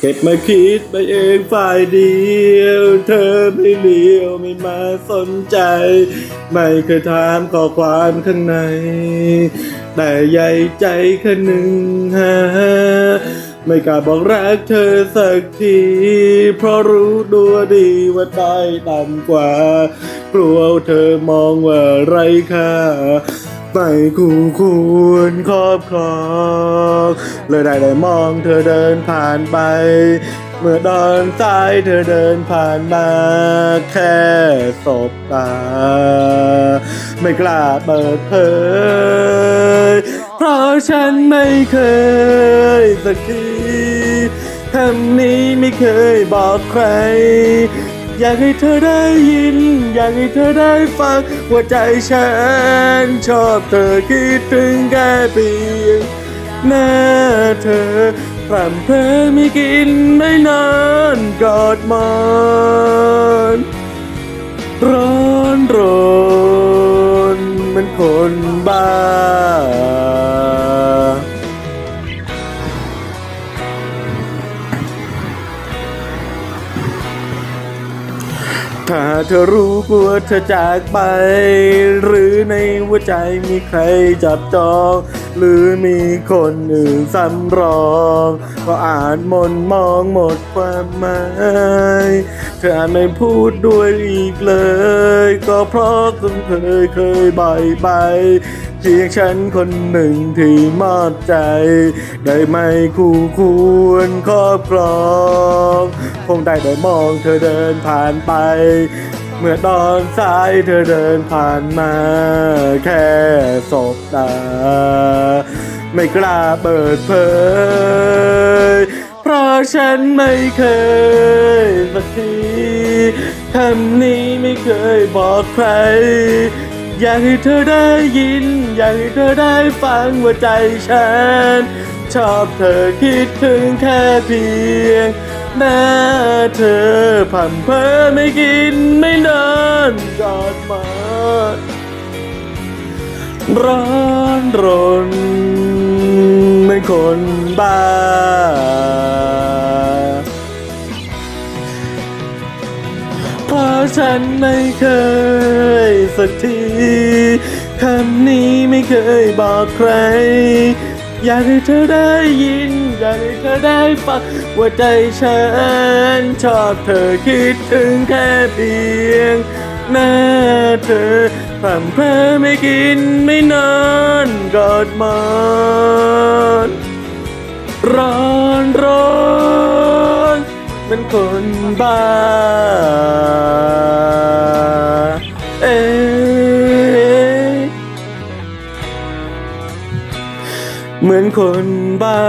เก็บมาคิดไปเองฝ่ายเดียว เธอไม่เลี้ยวไม่มาสนใจ ไม่เคยถามข้อความข้างใน แต่ใหญ่ใจแค่หนึ่งฮะไม่กล้าบอกรักเธอสักที เพราะรู้ตัวดีว่าได้ต่ำกว่า กลัวเธอมองว่าไรค่า ไม่คู่ควรครอบครองเลยได้ได้มองเธอเดินผ่านไป เมื่อตอนสายเธอเดินผ่านมา แค่สบตา ไม่กล้าเปิดเผยเพราะฉันไม่เคยสักทีคำนี้ไม่เคยบอกใคร อยากให้เธอได้ยิน อยากให้เธอได้ฟังว่าใจฉันชอบเธอคิดถึงแค่เพียงหน้าเธอพร่ำเพอไม่กินไม่นอนกอดมอนร้อนรนเหมันคนบ้า ถ้าเธอรู้กลัวเธอจากไป หรือในหัวใจมีใครจับจอง หรือมีคนอื่นสำรอง ก็อ่านมนมองหมดความหมายเธออาจไม่พูดด้วยอีกเลย ก็เพราะคุณเคยเคยบ่อยไป เพียงฉันคนหนึ่งที่มอบใจ ได้ไม่คู่ควรครอบครองคงได้แต่มองเธอเดินผ่านไป เมื่อตอนสายเธอเดินผ่านมา แค่สบตา ไม่กล้าเปิดเผยเพราะฉันไม่เคยสักทีคำนี้ไม่เคยบอกใคร อยากให้เธอได้ยิน อยากให้เธอได้ฟังว่าใจฉัน ชอบเธอคิดถึงแค่เพียงหน้าเธอผ่ำเพอไม่กินไม่นอนกอดมอนร้อนรนเหมือนคนบ้า ฉันไม่เคยสักทีคำนี้ไม่เคยบอกใคร อยากให้เธอได้ยิน อยากให้เธอได้ฟังว่าใจฉัน ชอบเธอคิดถึงแค่เพียงหน้าเธอพร่ำเพอไม่กินไม่นอนกอดมอนร้อนร้อน เป็นคนบ้า เอ๊ะเหมือนคนบ้า